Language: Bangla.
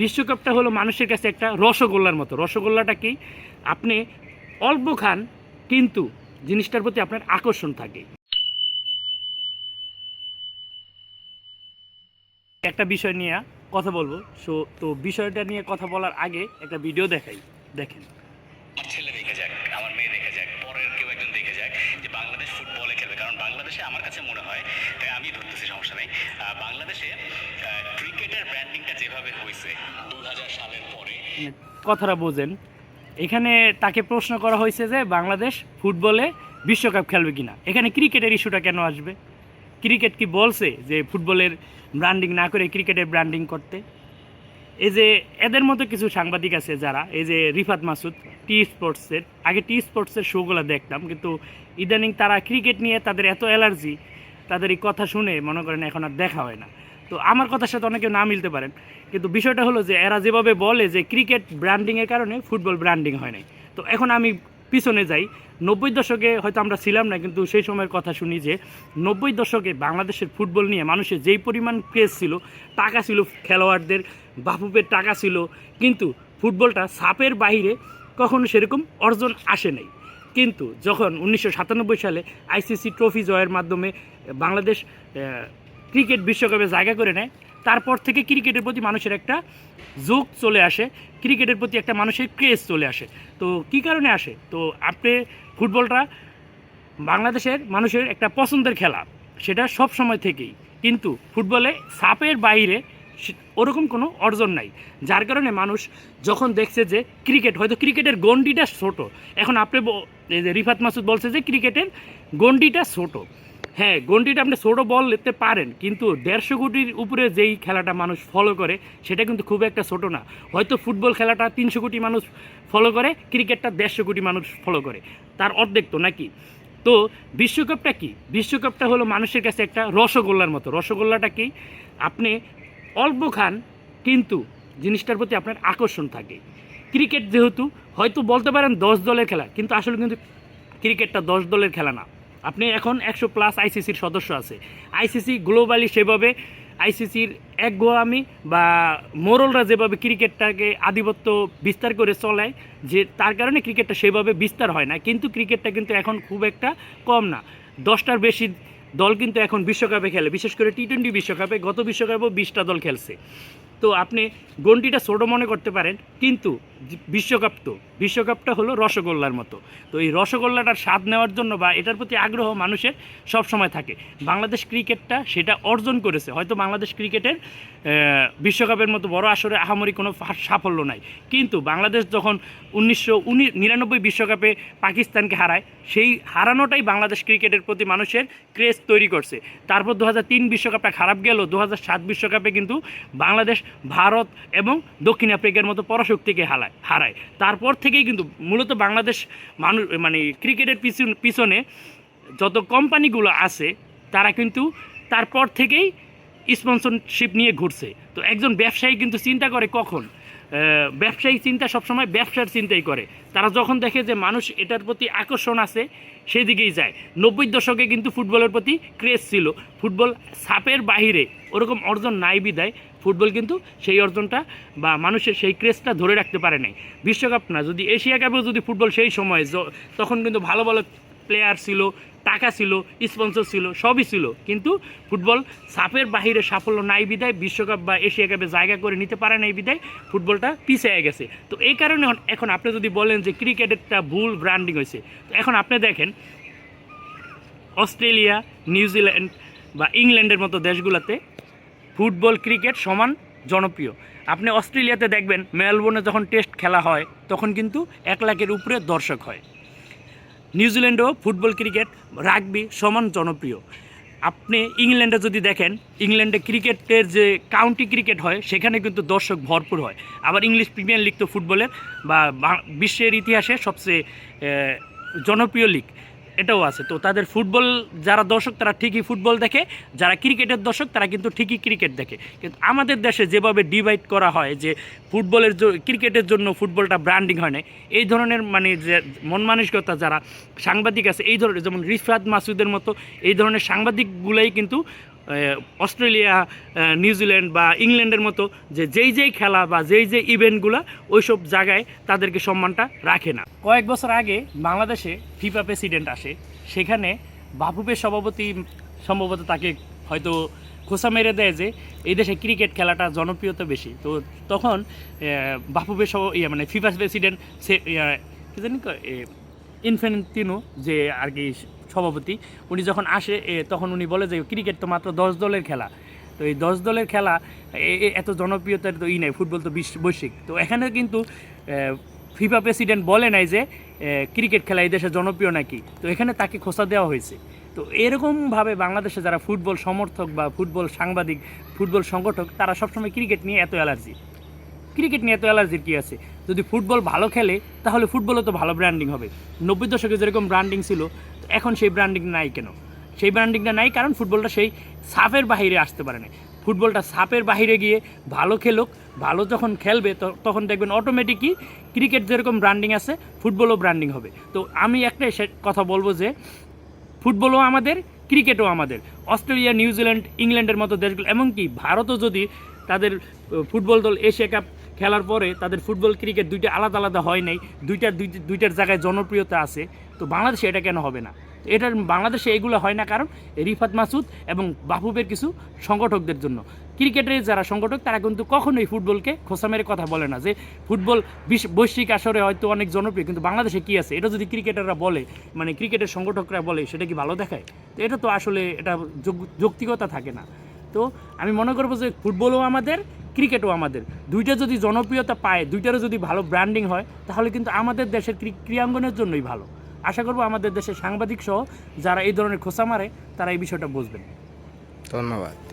বিশ্বকাপটা হলো মানুষের কাছে একটা রসগোল্লার মতো। রসগোল্লাটা কি? আপনি অল্প খান, কিন্তু জিনিসটার প্রতি আপনার আকর্ষণ থাকে। একটা বিষয় নিয়ে কথা বলব। সো, তো বিষয়টা নিয়ে কথা বলার আগে একটা ভিডিও দেখাই। দেখেন। ছেলে দেখে যাক, আমার মেয়ে দেখে যাক, পরের কেউ একজন দেখে যাক যে বাংলাদেশ ফুটবলে খেলবে। কারণ বাংলাদেশে আমার কাছে মনে হয়, তাই আমি ধরতেছি সমস্যা নেই বাংলাদেশে ক্রিকেটের ব্র্যান্ডিংটা যেভাবে হয়েছে? দু হাজার সালের পরে। মানে কথাটা বোঝেন। এখানে তাকে প্রশ্ন করা হয়েছে যে বাংলাদেশ ফুটবলে বিশ্বকাপ খেলবে কিনা। এখানে ক্রিকেটের ইস্যুটা কেন আসবে? ক্রিকেট কি বলছে যে ফুটবলের ব্র্যান্ডিং না করে ক্রিকেটের ব্র্যান্ডিং করতে? এই যে এদের মতো কিছু সাংবাদিক আছে যারা, এই যে রিফাত মাসুদ টি স্পোর্টসের আগে টি স্পোর্টসের শোগুলো দেখতাম, কিন্তু ইদানিং তারা ক্রিকেট নিয়ে তাদের এত অ্যালার্জি, তাদের এই কথা শুনে মনে করেন এখন আর দেখা হয় না। তো আমার কথার সাথে অনেকে না মিলতে পারেন। কিন্তু বিষয়টা হলো যে, এরা যেভাবে বলে যে ক্রিকেট ব্র্যান্ডিংয়ের কারণে ফুটবল ব্র্যান্ডিং হয় নাই। তো এখন আমি পিছনে যাই। নব্বই দশকে হয়তো আমরা ছিলাম না, কিন্তু সেই সময়ের কথা শুনি যে, নব্বই দশকে বাংলাদেশের ফুটবল নিয়ে মানুষের যেই পরিমাণ ক্রেজ ছিল, টাকা ছিল খেলোয়াড়দের বাফুপের টাকা ছিল, কিন্তু ফুটবলটা সাপের বাইরে কখনো সেরকম অর্জন আসে নাই। কিন্তু যখন উনিশশো সাতানব্বই সালে আইসিসি ট্রফি জয়ের মাধ্যমে বাংলাদেশ ক্রিকেট বিশ্বকাপে জায়গা করে নেয়, তারপর থেকে ক্রিকেটের প্রতি মানুষের একটা যোগ চলে আসে, ক্রিকেটের প্রতি একটা মানুষের ক্রেজ চলে আসে। তো কি কারণে আসে? তো আপনি ফুটবলটা বাংলাদেশের মানুষের একটা পছন্দের খেলা, সেটা সব সময় থেকেই। কিন্তু ফুটবলে সাপের বাইরে ওরকম কোনো অর্জন নাই, যার কারণে মানুষ যখন দেখছে যে ক্রিকেট, হয়তো ক্রিকেটের গন্ডিটা ছোট। এখন আপনি রিফাত মাসুদ বলছে যে ক্রিকেটের গন্ডিটা ছোট। হ্যাঁ গন্ডিটা আপনি ছোটো বল নিতে পারেন, কিন্তু দেড়শো কোটির উপরে যেই খেলাটা মানুষ ফলো করে, সেটা কিন্তু খুব একটা ছোট না। হয়তো ফুটবল খেলাটা তিনশো কোটি মানুষ ফলো করে, ক্রিকেটটা দেড়শো কোটি মানুষ ফলো করে। তার অর্ধেক তো নাকি? তো বিশ্বকাপটা কি? বিশ্বকাপটা হলো মানুষের কাছে একটা রসগোল্লার মতো। রসগোল্লাটা কি? আপনি অল্প খান, কিন্তু জিনিসটার প্রতি আপনার আকর্ষণ থাকে। ক্রিকেট যেহেতু, হয়তো বলতে পারেন দশ দলের খেলা, কিন্তু আসলে কিন্তু ক্রিকেটটা দশ দলের খেলা না। আপনি এখন একশো প্লাস আইসিসির সদস্য আছে। আইসিসি গ্লোবালি সেভাবে আইসিসির একগোয়ামি বা মোরলরা যেভাবে ক্রিকেটটাকে আধিপত্য বিস্তার করে চলায়, যে তার কারণে ক্রিকেটটা সেভাবে বিস্তার হয় না। কিন্তু ক্রিকেটটা কিন্তু এখন খুব একটা কম না। দশটার বেশি দল কিন্তু এখন বিশ্বকাপে খেলে। বিশেষ করে টি টোয়েন্টি বিশ্বকাপে গত বিশ্বকাপেও বিশটা দল খেলছে। তো আপনি গন্ডিটা ছোটো মনে করতে পারেন, কিন্তু বিশ্বকাপ তো। বিশ্বকাপটা হলো রসগোল্লার মতো। তো এই রসগোল্লাটার স্বাদ নেওয়ার জন্য বা এটার প্রতি আগ্রহ মানুষের সব সময় থাকে। বাংলাদেশ ক্রিকেটটা সেটা অর্জন করেছে। হয়তো বাংলাদেশ ক্রিকেটের বিশ্বকাপের মতো বড় আসরে আহামরি কোনো সাফল্য নাই। কিন্তু বাংলাদেশ যখন উনিশশো নিরানব্বই বিশ্বকাপে পাকিস্তানকে হারায়, সেই হারানোটাই বাংলাদেশ ক্রিকেটের প্রতি মানুষের ক্রেজ তৈরি করছে। তারপর দু বিশ্বকাপটা খারাপ গেল দু বিশ্বকাপে কিন্তু বাংলাদেশ ভারত এবং দক্ষিণ আফ্রিকার মতো পরাশক্তিকে হারায় হারায়। তারপর থেকেই কিন্তু মূলত বাংলাদেশ মানুষ মানে ক্রিকেটের পিছন, পিছনে যত কোম্পানিগুলো আছে, তারা কিন্তু তারপর থেকেই স্পন্সরশিপ নিয়ে ঘুরছে। তো একজন ব্যবসায়ী কিন্তু চিন্তা করে কখন ব্যবসায়ী চিন্তা সবসময় ব্যবসার চিন্তাই করে। তারা যখন দেখে যে মানুষ এটার প্রতি আকর্ষণ আছে, সেদিকেই যায়। নব্বই দশকে কিন্তু ফুটবলের প্রতি ক্রেজ ছিল। ফুটবল সাপের বাহিরে ওরকম অর্জন নাই বিদায় ফুটবল কিন্তু সেই অর্জনটা বা মানুষের সেই ক্রেজটা ধরে রাখতে পারে নাই। বিশ্বকাপ না, যদি এশিয়া কাপেও যদি ফুটবল সেই সময় তখন কিন্তু ভালো ভালো প্লেয়ার ছিল, টাকা ছিল স্পন্সর ছিল, সবই ছিল। কিন্তু ফুটবল সাপের বাহিরে সাফল্য নাই বিদায় বিশ্বকাপ বা এশিয়া কাপে জায়গা করে নিতে পারে নাই বিদায় ফুটবলটা পিছিয়ে গেছে। তো এই কারণে এখন- আপনি যদি বলেন যে ক্রিকেটেরটা ভুল ব্র্যান্ডিং হয়েছে, তো এখন আপনি দেখেন, অস্ট্রেলিয়া নিউজিল্যান্ড বা ইংল্যান্ডের মতো দেশগুলোতে ফুটবল ক্রিকেট সমান জনপ্রিয়। আপনি অস্ট্রেলিয়াতে দেখবেন, মেলবোর্নে যখন টেস্ট খেলা হয়, তখন কিন্তু এক লাখের উপরে দর্শক হয়। নিউজিল্যান্ডেও ফুটবল, ক্রিকেট, রাগবি সমান জনপ্রিয়। আপনি ইংল্যান্ডে যদি দেখেন, ইংল্যান্ডে ক্রিকেটের যে কাউন্টি ক্রিকেট হয়, সেখানে কিন্তু দর্শক ভরপুর হয়। আবার ইংলিশ প্রিমিয়ার লিগ তো ফুটবলের বা বিশ্বের ইতিহাসে সবচেয়ে জনপ্রিয় লিগ। এটাও আছে। তো তাদের ফুটবল, যারা দর্শক, তারা ঠিকই ফুটবল দেখে। যারা ক্রিকেটের দর্শক, তারা কিন্তু ঠিকই ক্রিকেট দেখে। কিন্তু আমাদের দেশে যেভাবে ডিভাইড করা হয় যে ফুটবলের ক্রিকেটের জন্য ফুটবলটা ব্র্যান্ডিং হয় না এই ধরনের মানে যে মন মানসিকতা যারা সাংবাদিক আছে, এই ধরনের যেমন রিফাত মাসুদের মতো, এই ধরনের সাংবাদিকগুলোই কিন্তু অস্ট্রেলিয়া নিউজিল্যান্ড বা ইংল্যান্ডের মতো যে যেই যেই খেলা বা যেই যেই ইভেন্টগুলো ওইসব জায়গায় তাদেরকে সম্মানটা রাখে না। কয়েক বছর আগে বাংলাদেশে ফিফা প্রেসিডেন্ট আসে, সেখানে বাফুফের সভাপতি সম্ভবত তাকে হয়তো খোসা মেরে দেয় যে এই দেশে ক্রিকেট খেলাটা জনপ্রিয়তা বেশি। তো তখন বাফুফের সহ ইয়ে মানে ফিফা প্রেসিডেন্ট সে কি জানি ইনফেন্টিনো যে আর কি সভাপতি, উনি যখন আসে তখন উনি বলে যে, ক্রিকেট তো মাত্র দশ দলের খেলা। তো এই দশ দলের খেলা এত জনপ্রিয়তার তো ই নেই, ফুটবল তো বিশ্ব বৈশ্বিক। তো এখানে কিন্তু ফিফা প্রেসিডেন্ট বলে নাই যে ক্রিকেট খেলা এই দেশে জনপ্রিয় নাকি? তো এখানে তাকে খোসা দেওয়া হয়েছে। তো এরকমভাবে বাংলাদেশে যারা ফুটবল সমর্থক বা ফুটবল সাংবাদিক, ফুটবল সংগঠক, তারা সবসময় ক্রিকেট নিয়ে এত অ্যালার্জি। ক্রিকেট নিয়ে এত অ্যালার্জির কী আছে? যদি ফুটবল ভালো খেলে, তাহলে ফুটবলও তো ভালো ব্র্যান্ডিং হবে। নব্বই দশকে যেরকম ব্র্যান্ডিং ছিল, এখন সেই ব্র্যান্ডিং নাই কেন? সেই ব্র্যান্ডিংটা নাই কারণ ফুটবলটা সেই সাপের বাহিরে আসতে পারে না ফুটবলটা সাপের বাহিরে গিয়ে ভালো খেলুক, ভালো যখন খেলবে তখন দেখবেন অটোমেটিকই ক্রিকেট যেরকম ব্র্যান্ডিং আছে, ফুটবলও ব্র্যান্ডিং হবে। তো আমি একটাই কথা বলব যে, ফুটবলও আমাদের ক্রিকেটও আমাদের। অস্ট্রেলিয়া, নিউজিল্যান্ড, ইংল্যান্ডের মতো দেশগুলো, এমনকি ভারতও যদি তাদের ফুটবল দল, এশিয়া কাপ খেলার পরে তাদের ফুটবল, ক্রিকেট দুইটা আলাদা আলাদা হয় নাই, দুইটা, দুই- দুইটার জায়গায় জনপ্রিয়তা আছে। তো বাংলাদেশে এটা কেন হবে না? এটার বাংলাদেশে এগুলো হয় না কারণ রিফাত মাসুদ এবং বাফুবের কিছু সংগঠকদের জন্য। ক্রিকেটের যারা সংগঠক, তারা কিন্তু কখনোই ফুটবলকে খোসা মেরে কথা বলে না যে ফুটবল বিশ্ব বৈশ্বিক আসরে হয়তো অনেক জনপ্রিয়, কিন্তু বাংলাদেশে কি আছে? এটা যদি ক্রিকেটাররা বলে মানে ক্রিকেটের সংগঠকরা বলে, সেটা কি ভালো দেখায়? তো এটা তো আসলে এটা যৌক্তিকতা থাকে না। তো আমি মনে করব যে ফুটবলও আমাদের ক্রিকেটও আমাদের। দুইটা যদি জনপ্রিয়তা পায়, দুইটারও যদি ভালো ব্র্যান্ডিং হয়, তাহলে কিন্তু আমাদের দেশের ক্রি- ক্রীড়াঙ্গনের জন্যই ভালো। আশা করব আমাদের দেশের সাংবাদিক সহ যারা এই ধরনের খোসা মারে, তারা এই বিষয়টা বুঝবেন। ধন্যবাদ।